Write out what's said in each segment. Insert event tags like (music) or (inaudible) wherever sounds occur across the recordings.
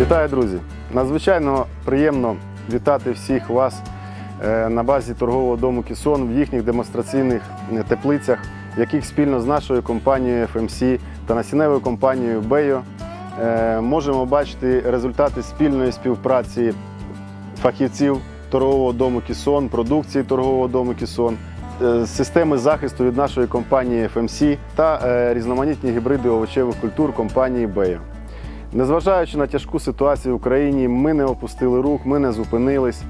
Вітаю, друзі! Надзвичайно приємно вітати всіх вас е, на базі торгового дому Кісон в їхніх демонстраційних е, теплицях, яких спільно з нашою компанією FMC та насінневою компанією Бейо можемо бачити результати спільної співпраці фахівців торгового дому Кісон, продукції торгового дому Кісон, е, системи захисту від нашої компанії FMC та е, різноманітні гібриди овочевих культур компанії Бейо. Незважаючи на тяжку ситуацію в Україні, ми не опустили рук, ми не зупинились.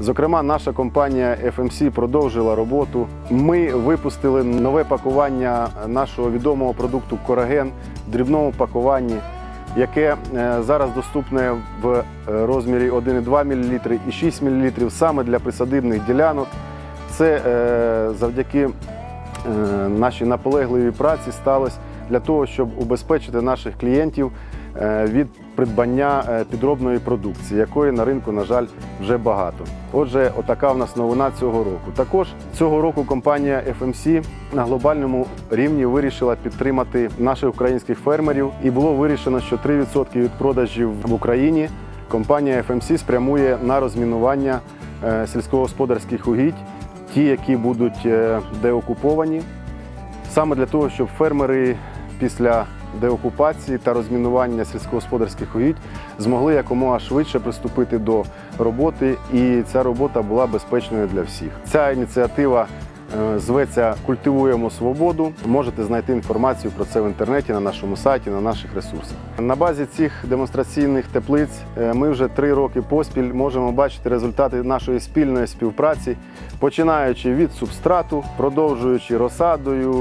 Зокрема, наша компанія FMC продовжила роботу. Ми випустили нове пакування нашого відомого продукту Кораген в дрібному пакуванні, яке е, зараз доступне в е, розмірі 1,2 мл і 6 мл саме для присадибних ділянок. Це е, завдяки нашій наполегливій праці сталося для того, щоб убезпечити наших клієнтів від придбання е, підробної продукції, якої на ринку, на жаль, вже багато. Отже, отака в нас новина цього року. Також цього року компанія FMC на глобальному рівні вирішила підтримати наших українських фермерів, і було вирішено, що 3% від продажів в Україні компанія FMC спрямує на розмінування е, сільськогосподарських угідь, ті, які будуть е, деокуповані, саме для того, щоб фермери після деокупації та розмінування сільськогосподарських угідь змогли якомога швидше приступити до роботи, і ця робота була безпечною для всіх. Ця ініціатива зветься Культивуємо свободу. Можете знайти інформацію про це в інтернеті на нашому сайті, на наших ресурсах. На базі цих демонстраційних теплиць е, ми вже три роки поспіль можемо бачити результати нашої спільної співпраці, починаючи від субстрату, продовжуючи розсадою,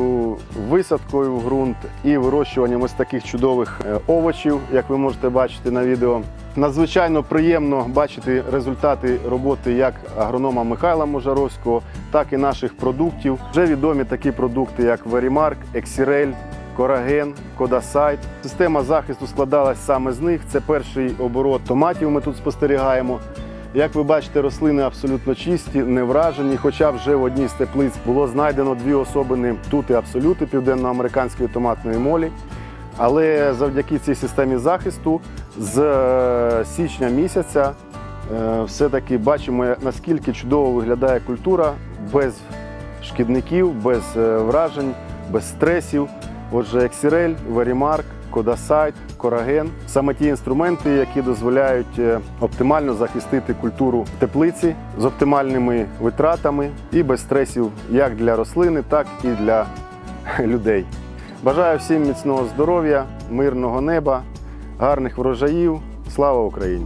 висадкою в ґрунт і вирощуванням ось таких чудових е, овочів, як ви можете бачити на відео. Надзвичайно приємно бачити результати роботи як агронома Михайла Можаровського, так і наших продуктів. Вже відомі такі продукти, як Verimark, Exirel, Кораген, Кодасайт. Система захисту складалась саме з них. Це перший оборот томатів. Ми тут спостерігаємо. Як ви бачите, рослини абсолютно чисті, не вражені. Хоча вже в одній з теплиць було знайдено дві особини тут і абсолюти південноамериканської томатної молі. Але завдяки цій системі захисту з е, січня місяця е, все-таки бачимо, наскільки чудово виглядає культура без шкідників, без е, вражень, без стресів. Отже, Ексірель, Верімарк, Кодасайт, Кораген саме ті інструменти, які дозволяють оптимально захистити культуру теплиці з оптимальними витратами і без стресів як для рослини, так і для (laughs) людей. Бажаю всім міцного здоров'я, мирного неба, гарних врожаїв. Слава Україні!